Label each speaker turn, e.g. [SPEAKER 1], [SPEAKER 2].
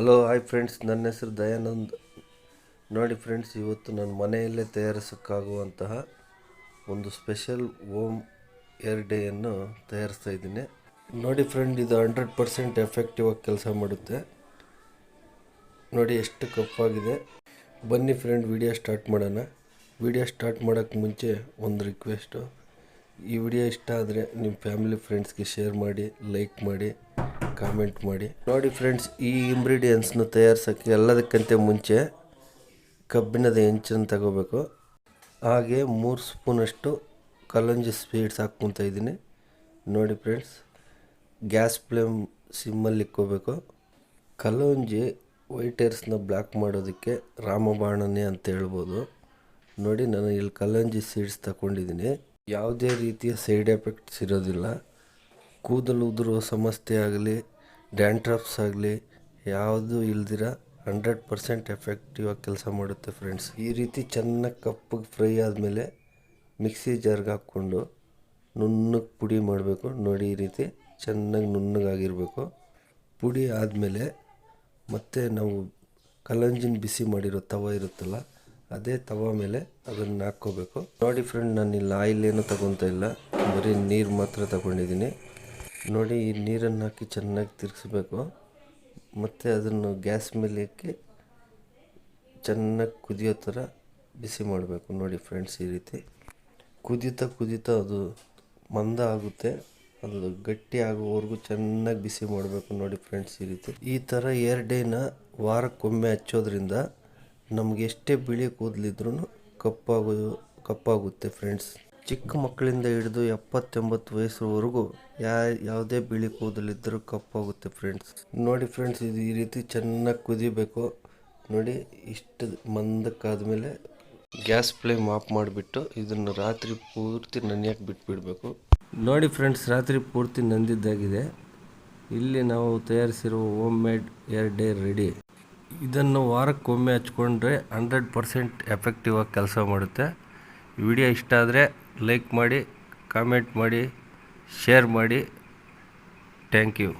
[SPEAKER 1] Hello hi friends ನನ್ನ ಹೆಸರು ದಯಾನಂದ್. ನೋಡಿ ಫ್ರೆಂಡ್ಸ್ ಇವತ್ತು ನನ್ನ ಮನೆಯಲ್ಲೇ ತಯಾರಿಸೋಕ್ಕಾಗುವಂತಹ ಒಂದು ಸ್ಪೆಷಲ್ ಓಮ್ ಏರ್ ಡೇಯನ್ನು ತಯಾರಿಸ್ತಾ ಇದ್ದೀನಿ. ನೋಡಿ ಫ್ರೆಂಡ್ ಇದು ಹಂಡ್ರೆಡ್ ಪರ್ಸೆಂಟ್ ಎಫೆಕ್ಟಿವ್ ಆಗಿ ಕೆಲಸ ಮಾಡುತ್ತೆ. ನೋಡಿ ಎಷ್ಟು ಕಪ್ಪಾಗಿದೆ. ಬನ್ನಿ ಫ್ರೆಂಡ್ ವಿಡಿಯೋ ಸ್ಟಾರ್ಟ್ ಮಾಡೋಣ. ವಿಡಿಯೋ ಸ್ಟಾರ್ಟ್ ಮಾಡೋಕ್ಕೆ ಮುಂಚೆ ಒಂದು ರಿಕ್ವೆಸ್ಟು ಈ ವಿಡಿಯೋ ಇಷ್ಟ ಆದರೆ ನಿಮ್ಮ ಫ್ಯಾಮಿಲಿ ಫ್ರೆಂಡ್ಸ್ಗೆ ಶೇರ್ ಮಾಡಿ ಲೈಕ್ ಮಾಡಿ. ಕಾಮೆಂಟ್ ಮಾಡಿ. ನೋಡಿ ಫ್ರೆಂಡ್ಸ್ ಈ ಇಂಗ್ರೀಡಿಯೆಂಟ್ಸ್ನ ತಯಾರಿಸೋಕ್ಕೆ ಎಲ್ಲದಕ್ಕಿಂತ ಮುಂಚೆ ಕಬ್ಬಿಣದ ಹೆಂಚನ್ನು ತಗೋಬೇಕು. ಹಾಗೆ ಮೂರು ಸ್ಪೂನಷ್ಟು ಕಲಂಜಿ ಸ್ವೀಟ್ಸ್ ಹಾಕ್ಕೊತಾ ಇದ್ದೀನಿ. ನೋಡಿ ಫ್ರೆಂಡ್ಸ್ ಗ್ಯಾಸ್ ಫ್ಲೇಮ್ ಸಿಮ್ಮಲ್ಲಿ ಇಕ್ಕೋಬೇಕು. ಕಲೋಂಜಿ ವೈಟ್ ಏರ್ಸ್ನ ಬ್ಲ್ಯಾಕ್ ಮಾಡೋದಕ್ಕೆ ರಾಮಬಾಣನೆ ಅಂತ ಹೇಳ್ಬೋದು. ನೋಡಿ ನಾನು ಇಲ್ಲಿ ಕಲಂಜಿ ಸೀಡ್ಸ್ ತಗೊಂಡಿದ್ದೀನಿ. ಯಾವುದೇ ರೀತಿಯ ಸೈಡ್ ಎಫೆಕ್ಟ್ಸ್ ಇರೋದಿಲ್ಲ. ಕೂದಲು ಉದುರುವ ಸಮಸ್ಯೆ ಆಗಲಿ ಡ್ಯಾಂಡ್ರಫ್ಸ್ ಆಗಲಿ ಯಾವುದು ಇಲ್ದಿರ ಹಂಡ್ರೆಡ್ ಪರ್ಸೆಂಟ್ ಎಫೆಕ್ಟಿವ್ ಆಗಿ ಕೆಲಸ ಮಾಡುತ್ತೆ ಫ್ರೆಂಡ್ಸ್. ಈ ರೀತಿ ಚೆನ್ನಾಗಿ ಕಪ್ಪಗೆ ಫ್ರೈ ಆದಮೇಲೆ ಮಿಕ್ಸಿ ಜಾರ್ಗೆ ಹಾಕ್ಕೊಂಡು ನುಣ್ಣಗೆ ಪುಡಿ ಮಾಡಬೇಕು. ನೋಡಿ ಈ ರೀತಿ ಚೆನ್ನಾಗಿ ನುಣ್ಣಗಾಗಿರಬೇಕು ಪುಡಿ ಆದಮೇಲೆ ಮತ್ತೆ ನಾವು ಕಲಂಜಿನ ಬಿಸಿ ಮಾಡಿರೋ ತವ ಇರುತ್ತಲ್ಲ, ಅದೇ ತವ ಮೇಲೆ ಅದನ್ನು ಹಾಕ್ಕೋಬೇಕು. ನೋಡಿ ಫ್ರೆಂಡ್, ನಾನು ಇಲ್ಲಿ ಆಯಿಲ್ ಏನೂ ತಗೊತಾ ಇಲ್ಲ, ಬರೀ ನೀರು ಮಾತ್ರ ತಗೊಂಡಿದ್ದೀನಿ ನೋಡಿ ಈ ನೀರನ್ನು ಹಾಕಿ ಚೆನ್ನಾಗಿ ತಿರುಗಿಸ್ಬೇಕು. ಮತ್ತು ಅದನ್ನು ಗ್ಯಾಸ್ ಮೇಲೆ ಹಾಕಿ ಚೆನ್ನಾಗಿ ಕುದಿಯೋ ಥರ ಬಿಸಿ ಮಾಡಬೇಕು. ನೋಡಿ ಫ್ರೆಂಡ್ಸ್, ಈ ರೀತಿ. ಕುದೀತಾ ಕುದೀತಾ ಅದು ಮಂದ ಆಗುತ್ತೆ. ಅದು ಗಟ್ಟಿ ಆಗೋವರೆಗೂ ಚೆನ್ನಾಗಿ ಬಿಸಿ ಮಾಡಬೇಕು. ನೋಡಿ ಫ್ರೆಂಡ್ಸ್, ಈ ರೀತಿ. ಈ ಥರ ಏರ್ ಡೇನ ವಾರಕ್ಕೊಮ್ಮೆ ಹಚ್ಚೋದ್ರಿಂದ ನಮಗೆ ಎಷ್ಟೇ ಬಿಳಿ ಕೂದಲಿದ್ರೂ ಕಪ್ಪಾಗೋ ಕಪ್ಪಾಗುತ್ತೆ ಫ್ರೆಂಡ್ಸ್. ಚಿಕ್ಕ ಮಕ್ಕಳಿಂದ ಹಿಡಿದು ಎಪ್ಪತ್ತೆಂಬತ್ತು ವಯಸ್ಸುವರೆಗೂ ಯಾ, ಯಾವುದೇ ಬಿಳಿ ಕೂದಲಿದ್ದರೂ ಕಪ್ಪಾಗುತ್ತೆ ಫ್ರೆಂಡ್ಸ್ ನೋಡಿ ಫ್ರೆಂಡ್ಸ್ ಇದು ಈ ರೀತಿ ಚೆನ್ನಾಗಿ ಕುದಿಬೇಕು. ನೋಡಿ, ಇಷ್ಟು ಮಂದಕ್ಕಾದಮೇಲೆ ಗ್ಯಾಸ್ ಫ್ಲೇಮ್ ಆಫ್ ಮಾಡಿಬಿಟ್ಟು ಇದನ್ನು ರಾತ್ರಿ ಪೂರ್ತಿ ನೆನೆಯಕ್ಕೆ ಬಿಟ್ಬಿಡಬೇಕು. ನೋಡಿ ಫ್ರೆಂಡ್ಸ್ ರಾತ್ರಿ ಪೂರ್ತಿ ನಂದಿದ್ದಾಗಿದೆ. ಇಲ್ಲಿ ನಾವು ತಯಾರಿಸಿರುವ home made hair dye ready ಇದನ್ನು ವಾರಕ್ಕೊಮ್ಮೆ ಹಚ್ಕೊಂಡ್ರೆ ಹಂಡ್ರೆಡ್ ಪರ್ಸೆಂಟ್ ಎಫೆಕ್ಟಿವ್ ಆಗಿ ಕೆಲಸ ಮಾಡುತ್ತೆ. ವಿಡಿಯೋ ಇಷ್ಟ ಆದರೆ ಲೈಕ್ ಮಾಡಿ ಕಾಮೆಂಟ್ ಮಾಡಿ ಶೇರ್ ಮಾಡಿ. Thank you